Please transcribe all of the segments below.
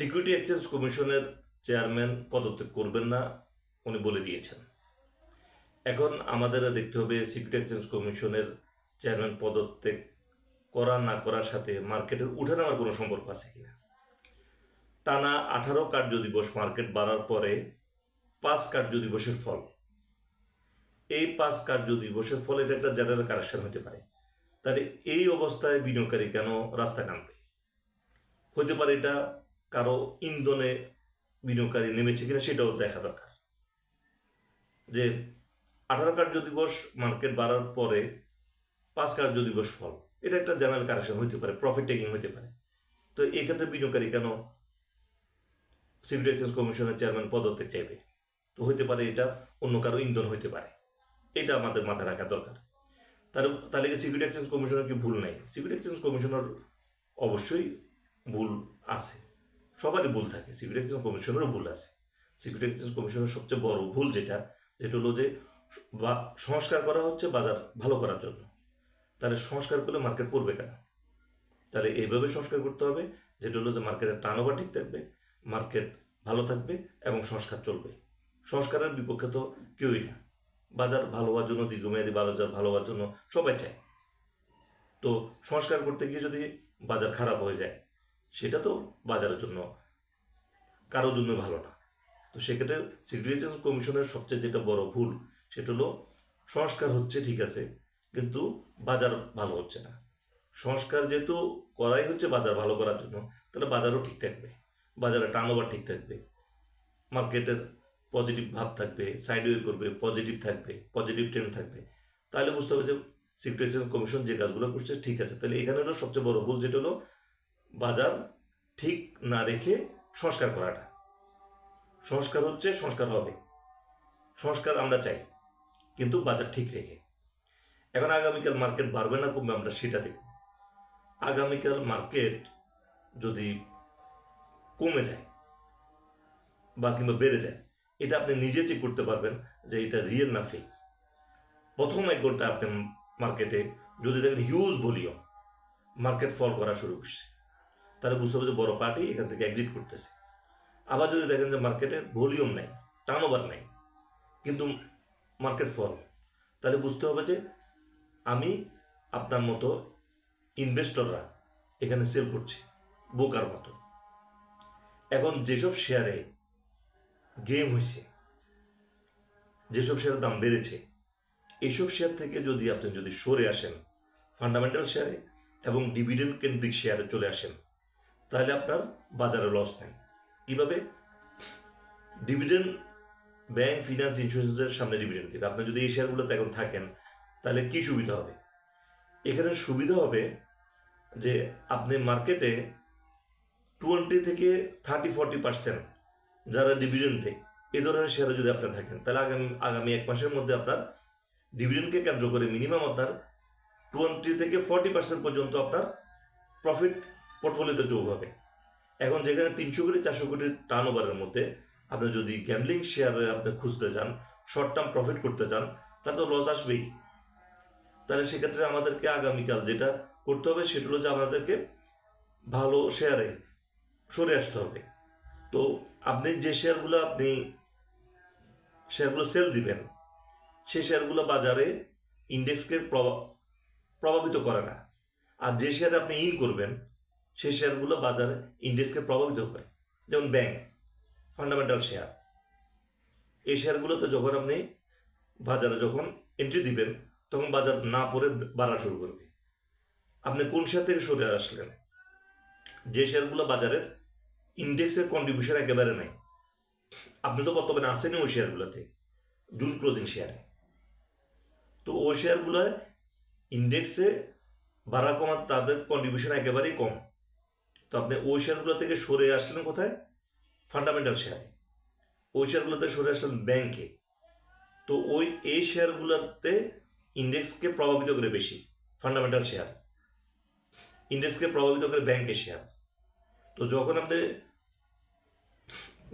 Security exchange কমিশনের chairman পদত্যাগ করবেন না, উনি বলে দিয়েছেন। এখন আমাদের দেখতে হবে সিকিউরিটি এক্সচেঞ্জ কমিশনের চেয়ারম্যান পদত্যাগ করা না করার সাথে মার্কেটের উঠে নেওয়ার কোনো সম্পর্ক আছে কিনা? টানা আঠারো কার্য দিবস মার্কেট বাড়ার পরে পাঁচ কার্য দিবসের ফল। এই পাঁচ কার্য দিবসের ফলে এটা একটা জেনারেল কারেকশন হতে পারে। তাহলে এই অবস্থায় বিনিয়োগকারী কেন রাস্তায় নামবে? হতে পারে এটা কারও ইন্ধনে বিনিয়োগকারী নেমেছে কিনা সেটাও দেখা দরকার। যে আঠারো কার্য দিবস মার্কেট বাড়ার পরে পাঁচ কার্য দিবস ফল, এটা একটা জেনারেল কারেকশন হতে পারে প্রফিট টেকিং হতে পারে। তো এক্ষেত্রে বিনিয়োগকারী কেন সিকিউরিটি এক্সচেঞ্জ কমিশনের চেয়ারম্যান পদত্যাগ চাইবে? তো হতে পারে এটা অন্য কারও ইন্ধন হতে পারে, এটা আমাদের মাথায় রাখা দরকার। তার তাহলে কি সিকিউরিটি এক্সচেঞ্জ কমিশনের কি ভুল নাই? সিকিউরিটি এক্সচেঞ্জ কমিশনের অবশ্যই ভুল আছে। সবারই ভুল থাকে। সিকিউরিটি এক্সচেঞ্জ কমিশনেরও ভুল আছে। সিকিউরিটি এক্সচেঞ্জ কমিশনের সবচেয়ে বড় ভুল যেটা যেটা হলো যে, বা, সংস্কার করা হচ্ছে বাজার ভালো করার জন্য। তাহলে সংস্কার করলে মার্কেট পড়বে কেন? তাহলে এইভাবে সংস্কার করতে হবে, যেটা হলো যে মার্কেটের টার্নওভার ঠিক থাকবে মার্কেট ভালো থাকবে এবং সংস্কার চলবে। সংস্কারের বিপক্ষে তো কেউই না। বাজার ভালো হওয়ার জন্য দীর্ঘমেয়াদী বাজার ভালো হওয়ার জন্য সবাই চায়। তো সংস্কার করতে গিয়ে যদি বাজার খারাপ হয়ে যায় সেটা তো বাজারের জন্য, কারোর জন্য ভালো না। তো সেক্ষেত্রে সিকিউরিটি কমিশনের সবচেয়ে যেটা বড় ভুল, সেটা হলো সংস্কার হচ্ছে ঠিক আছে, কিন্তু বাজার ভালো হচ্ছে না। সংস্কার যেহেতু করাই হচ্ছে বাজার ভালো করার জন্য, তাহলে বাজারও ঠিক থাকবে বাজারে টার্নওভার ঠিক থাকবে মার্কেটের পজিটিভ ভাব থাকবে সাইডওয়ে করবে পজিটিভ থাকবে পজিটিভ ট্রেন্ড থাকবে। তাহলে বুঝতে হবে যে সিকিউরিটি এক্সচেঞ্জ কমিশন যে কাজগুলো করছে ঠিক আছে, তাহলে এখানে হলো সবচেয়ে বড় ভুল, যেটা হলো বাজার ঠিক না রেখে সংস্কার করাটা। সংস্কার হচ্ছে সংস্কার হবে। সংস্কার আমরা চাই, কিন্তু বাজার ঠিক রেখে। এখন আগামীকাল মার্কেট বাড়বে না কমবে, আমরা সেটা দেখব। আগামীকাল মার্কেট যদি কমে যায় বা কিংবা বেড়ে যায়, এটা আপনি নিজে চেক করতে পারবেন যে এটা রিয়েল না ফেক প্রথম এক ঘণ্টা আপনি মার্কেটে যদি দেখেন হিউজ ভলিউম মার্কেট ফল করা শুরু করছে। তাহলে বুঝতে হবে যে বড় পার্টি এখান থেকে এক্সিট করতেছে। আবার যদি দেখেন যে মার্কেটে ভলিউম নেই টার্নওভার নেই, কিন্তু মার্কেট ফল তাহলে বুঝতে হবে যে আমি আপনার মতো ইনভেস্টররা এখানে সেল করছি, বোকার মতো। এখন যেসব শেয়ারে গেম হয়েছে, যেসব শেয়ারের দাম বেড়েছে এইসব শেয়ার থেকে যদি আপনি যদি সরে আসেন ফান্ডামেন্টাল শেয়ারে এবং ডিভিডেন্ড কেন্দ্রিক শেয়ারে চলে আসেন তাহলে আপনার বাজারে লস নেই। কীভাবে? ডিভিডেন্ড ব্যাংক ফিনান্স ইন্স্যুরেন্সের সামনে ডিভিডেন্ড দেবে আপনি যদি এই শেয়ারগুলোতে এখন থাকেন, তাহলে কি সুবিধা হবে? এখানে সুবিধা হবে যে আপনি মার্কেটে টোয়েন্টি থেকে থার্টি ফর্টি পার্সেন্ট যারা ডিভিডেন্ড দেয়, এ ধরনের শেয়ারে যদি আপনি থাকেন, তাহলে আগামী আগামী এক মাসের মধ্যে আপনার ডিভিডেন্ডকে কেন্দ্র করে মিনিমাম আপনার টোয়েন্টি থেকে ফর্টি পার্সেন্ট পর্যন্ত আপনার প্রফিট পোর্টফোলিওতে যোগ হবে। এখন যেখানে তিনশো কোটি, চারশো কোটি টার্ন ওভারের মধ্যে আপনি যদি গ্যামলিং শেয়ারে আপনি খুঁজতে চান শর্ট টার্ম প্রফিট করতে চান, তাহলে তো লস আসবেই। তাহলে সেক্ষেত্রে আমাদেরকে আগামীকাল যেটা করতে হবে, সেটা হলো যে আমাদেরকে ভালো শেয়ারে সরে আসতে হবে। তো আপনি যে শেয়ারগুলো আপনি শেয়ারগুলো সেল দিবেন, সেই শেয়ারগুলো বাজারে ইন্ডেক্সকে প্রভা- প্রভাবিত করে না। আর যে শেয়ারে আপনি ইন করবেন সেই শেয়ারগুলো বাজারে ইন্ডেক্সকে প্রভাবিত করে। যেমন ব্যাংক ফান্ডামেন্টাল শেয়ার এই শেয়ারগুলোতে যখন আপনি বাজারে যখন এন্ট্রি দিবেন, তখন বাজার না পড়ে বাড়া শুরু করবে। আপনি কোন শেয়ার থেকে সরে আসলেন? যে শেয়ারগুলো বাজারের ইন্ডেক্সের কন্ট্রিবিউশন একেবারে নাই। আপনি তো বর্তমানে আসেনি ওই শেয়ারগুলোতে জুন ক্লোজিং শেয়ারে তো ওই শেয়ারগুলো ইন্ডেক্সে বাড়া কমার তাদের কন্ট্রিবিউশন একেবারেই কম। তো আপনি ওই শেয়ারগুলো থেকে সরে আসলেন কোথায়? ফান্ডামেন্টাল শেয়ারে ওই শেয়ারগুলোতে সরে আসলেন ব্যাংকে তো ওই এই শেয়ারগুলোতে ইন্ডেক্সকে প্রভাবিত করে বেশি ফান্ডামেন্টাল শেয়ার ইন্ডেক্সকে প্রভাবিত করে ব্যাংকের শেয়ার তো যখন আপনি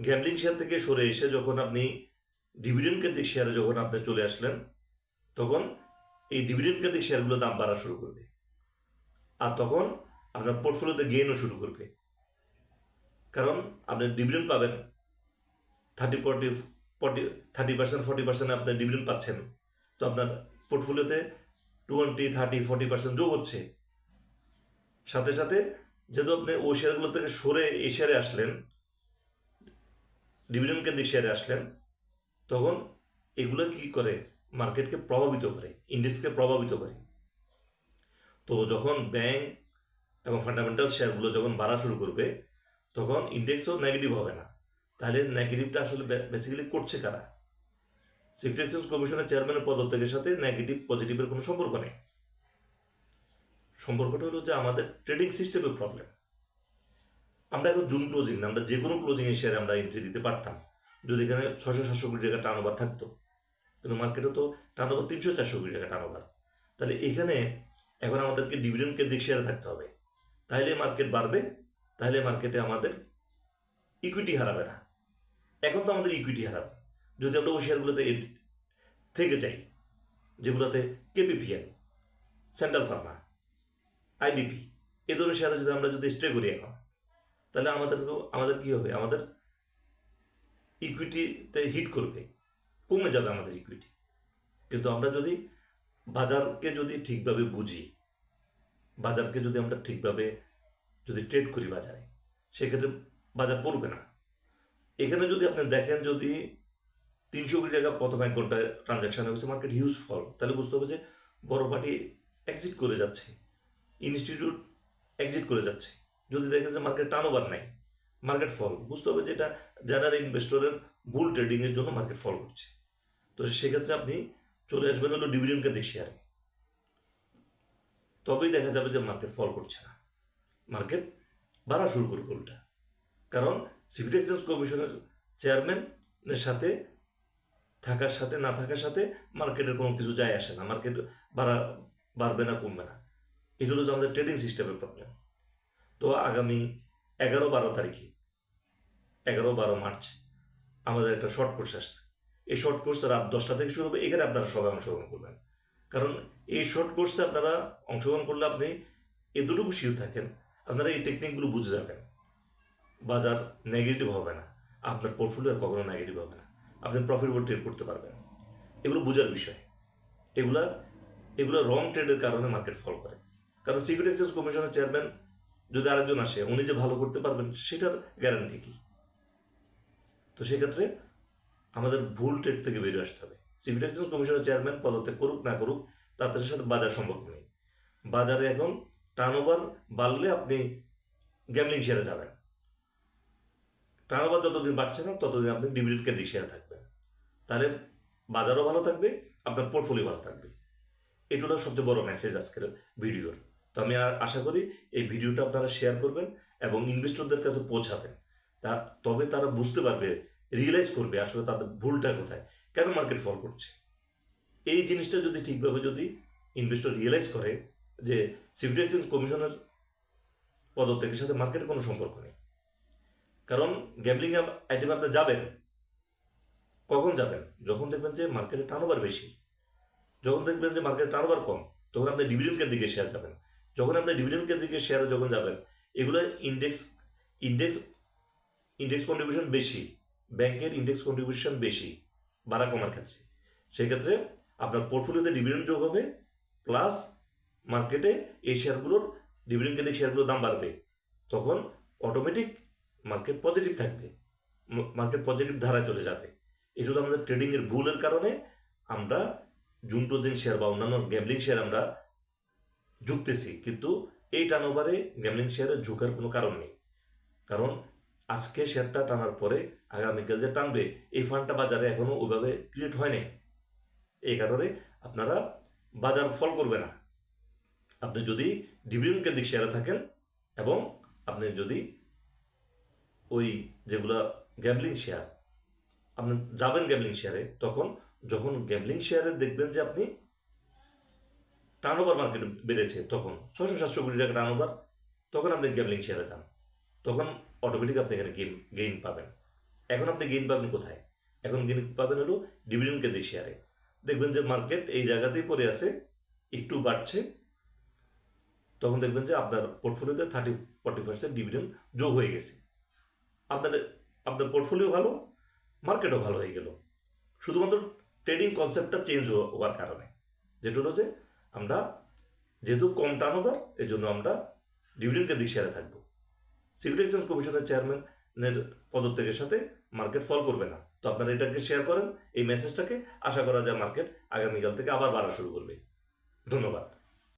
গ্যামলিং শেয়ার থেকে সরে এসে যখন আপনি ডিভিডেন্ড কেন্দ্রিক শেয়ারে যখন আপনি চলে আসলেন, তখন এই ডিভিডেন্ড কেন্দ্রিক শেয়ারগুলোর দাম বাড়া শুরু করবে। আর তখন আপনার পোর্টফোলিওতে গেইনও শুরু করবে। কারণ আপনি ডিভিডেন্ড পাবেন thirty forty forty thirty percent forty percent আপনি ডিভিডেন্ড পাচ্ছেন। তো আপনার পোর্টফোলিওতে টোয়েন্টি থার্টি ফর্টি পার্সেন্ট যোগ হচ্ছে। সাথে সাথে যেহেতু আপনি ওই শেয়ারগুলো থেকে সরে এই শেয়ারে আসলেন ডিভিডেন্ড কেন্দ্রিক শেয়ারে আসলেন, তখন এগুলো কি করে? মার্কেটকে প্রভাবিত করে ইন্ডেক্সকে প্রভাবিত করে। তো যখন ব্যাংক এবং ফান্ডামেন্টাল শেয়ারগুলো যখন বাড়া শুরু করবে, তখন ইন্ডেক্সও নেগেটিভ হবে না। তাহলে নেগেটিভটা আসলে বেসিক্যালি করছে কারা? সিকিউরিটি এক্সচেঞ্জ কমিশনের চেয়ারম্যানের পদত্যাগের সাথে নেগেটিভ পজিটিভের কোনো সম্পর্ক নেই। সম্পর্কটা হলো যে আমাদের ট্রেডিং সিস্টেমের প্রবলেম আমরা এখন জুন ক্লোজিং আমরা যে কোনো ক্লোজিংয়ের শেয়ারে আমরা এন্ট্রি দিতে পারতাম। যদি এখানে ছশো সাতশো কোটি টাকা টার্ন থাকতো। কিন্তু মার্কেটে তো টার্ন ওভার তিনশো চারশো কোটি টাকা টার্ন তাহলে এখানে এখন আমাদেরকে ডিভিডেন্ড কেন্দ্রিক শেয়ারে থাকতে হবে। তাহলে মার্কেট বাড়বে, তাহলে মার্কেটে আমাদের ইকুইটি হারাবে না। এখন তো আমাদের ইকুইটি হারাবে। যদি আমরা ওই শেয়ারগুলোতে থেকে যাই, যেগুলোতে কেপিপিএল সেন্ট্রাল ফার্মা আইবিপি এ ধরনের শেয়ারে যদি আমরা যদি স্টে করি এখন, তাহলে আমাদের আমাদের কি হবে? আমাদের ইকুইটিতে হিট করবে। কমে যাবে আমাদের ইকুইটি কিন্তু আমরা যদি বাজারকে যদি ঠিকভাবে বুঝি বাজারকে যদি আমরা ঠিকভাবে যদি ট্রেড করি বাজারে, সেক্ষেত্রে বাজার পড়বে না। এখানে যদি আপনি দেখেন যদি তিনশো কোটি টাকা প্রথম এক ঘন্টায় ট্রানজাকশন হয়েছে মার্কেট হিউজ ফল তাহলে বুঝতে হবে যে বড় পার্টি এক্সিট করে যাচ্ছে। ইনস্টিটিউট এক্সিট করে যাচ্ছে। যদি দেখেন যে মার্কেট টার্নওভার নাই মার্কেট ফল বুঝতে হবে যে এটা জেনারেল ইনভেস্টরের ভুল ট্রেডিংয়ের জন্য মার্কেট ফল করছে। তো সেক্ষেত্রে আপনি চলে আসবেন হলো ডিভিডেন্ড কেন্দ্রিক শেয়ারে তবেই দেখা যাবে যে মার্কেট ফল করছে না। মার্কেট বাড়া শুরু করবে উল্টা। কারণ সিকিউরিটি এক্সচেঞ্জ কমিশনের চেয়ারম্যানের সাথে, থাকার সাথে, না থাকার সাথে মার্কেটের কোনো কিছু যায় আসে না। মার্কেট বাড়া বাড়বে না, কমবে না। এটা হলো আমাদের ট্রেডিং সিস্টেমের প্রবলেম তো আগামী এগারো বারো তারিখে, এগারো বারো মার্চ আমাদের একটা শর্ট কোর্স আসছে। এই শর্ট কোর্স রাত দশটা থেকে শুরু হবে। এখানে আপনারা সবাই অংশগ্রহণ করবেন। কারণ এই শর্ট কোর্সে আপনারা অংশগ্রহণ করলে আপনি এ দুটো শিওর থাকেন, আপনারা এই টেকনিকগুলো বুঝে যাবেন। বাজার নেগেটিভ হবে না, আপনার পোর্টফোলিও কখনো নেগেটিভ হবে না, আপনি প্রফিটেবল ট্রেড করতে পারবেন। এগুলো বোঝার বিষয়। এগুলা, এগুলো রং ট্রেডের কারণে মার্কেট ফল করে। কারণ সিকিউরিটি এক্সচেঞ্জ কমিশনের চেয়ারম্যান যদি আরেকজন আসে, উনি যে ভালো করতে পারবেন, সেটার গ্যারান্টি কি? তো সেক্ষেত্রে আমাদের ভুল ট্রেড থেকে বেরিয়ে আসতে হবে। এক্সচেঞ্জ কমিশনের চেয়ারম্যান পদত্যাগ করুক, না করুক তাদের সাথে বাজার সম্পর্ক নেই। বাজারে এখন টার্নওভার বাড়লে আপনি গ্যামলিং শেয়ারে যাবেন। টার্নওভার যতদিন বাড়ছে না, ততদিন আপনি ডিভিডেন্ড কেন্দ্রিক শেয়ারে থাকবেন। তাহলে বাজারও ভালো থাকবে, আপনার পোর্টফোলিও ভালো থাকবে। এটা হলো সবচেয়ে বড় মেসেজ আজকের ভিডিওর তো আমি আর আশা করি এই ভিডিওটা আপনারা শেয়ার করবেন এবং ইনভেস্টরদের কাছে পৌঁছাবেন। তা তবে তারা বুঝতে পারবে রিয়েলাইজ করবে আসলে তাদের ভুলটা কোথায়। কেন মার্কেট ফল করছে? এই জিনিসটা যদি ঠিকভাবে যদি ইনভেস্টর রিয়েলাইজ করে যে সিকিউরিটি এক্সচেঞ্জ কমিশনের পদত্যাগের সাথে মার্কেটের কোনো সম্পর্ক নেই। কারণ গ্যামলিং আইটেম আপনি যাবেন, কখন যাবেন? যখন দেখবেন যে মার্কেটে টার্নওভার বেশি, যখন দেখবেন যে মার্কেটে টার্নওভার কম, তখন আপনি ডিভিডেন্ডের দিকে শেয়ার যাবেন। যখন আপনি ডিভিডেন্ডের দিকে শেয়ারে যখন যাবেন, এগুলো ইন্ডেক্স ইন্ডেক্স ইন্ডেক্স কন্ট্রিবিউশন বেশি ব্যাংকের ইন্ডেক্স কন্ট্রিবিউশন বেশি। বাড়া কমার ক্ষেত্রে। সেক্ষেত্রে আপনার পোর্টফোলিওতে ডিভিডেন্ড যোগ হবে প্লাস মার্কেটে এই শেয়ারগুলোর ডিভিডেন্ড কেন্দ্রিক শেয়ারগুলোর দাম বাড়বে। তখন অটোমেটিক মার্কেট পজিটিভ থাকবে মার্কেট পজিটিভ ধারায় চলে যাবে। এই শুধু আমাদের ট্রেডিংয়ের ভুলের কারণে আমরা জুন ক্লোজিং শেয়ার বা অন্যান্য গ্যামলিং শেয়ার আমরা ঝুঁকতেছি কিন্তু এই টার্নওভারে গ্যামলিং শেয়ারে ঝুঁকার কোনো কারণ নেই। কারণ আজকে শেয়ারটা টানার পরে আগামীকাল যে টানবে, এই ফান্ডটা বাজারে এখনও ওইভাবে ক্রিয়েট হয়নি। এই কারণে আপনারা বাজার ফল করবে না। আপনি যদি ডিভিডেন্ড কেন্দ্রিক শেয়ারে থাকেন এবং আপনি যদি ওই যেগুলা গ্যামলিং শেয়ার আপনি যাবেন গ্যামলিং শেয়ারে তখন যখন গ্যামলিং শেয়ারে দেখবেন যে আপনি টার্নওভার মার্কেট বেড়েছে, তখন ছশো সাতশো কোটি টাকা টার্নওভার তখন আপনি গ্যামলিং শেয়ারে যান। তখন অটোমেটিক আপনি এখানে গেইন গেইন পাবেন। এখন আপনি গেইন পাবেন কোথায়? এখন গেইন পাবেন হলো ডিভিডেন্ড কেন্দ্রিক শেয়ারে দেখবেন যে মার্কেট এই জায়গাতেই পড়ে আছে, একটু বাড়ছে, তখন দেখবেন যে আপনার পোর্টফোলিওতে থার্টি ফর্টি পার্সেন্ট ডিভিডেন্ড যোগ হয়ে গেছে। আপনার আপনার পোর্টফোলিও ভালো মার্কেটও ভালো হয়ে গেল। শুধুমাত্র ট্রেডিং কনসেপ্টটা চেঞ্জ হওয়ার কারণে। যেটা হলো যে আমরা যেহেতু কম টার্ন ওভার এই জন্য আমরা ডিভিডেন্ড কেন্দ্রিক শেয়ারে থাকব। সিকিউরিটি এক্সচেঞ্জ কমিশনের চেয়ারম্যানের পদত্যাগের সাথে মার্কেট ফল করবে না। তো আপনারা এটাকে শেয়ার করেন, এই মেসেজটাকে আশা করা যায় মার্কেট আগামীকাল থেকে আবার বাড়া শুরু করবে। ধন্যবাদ।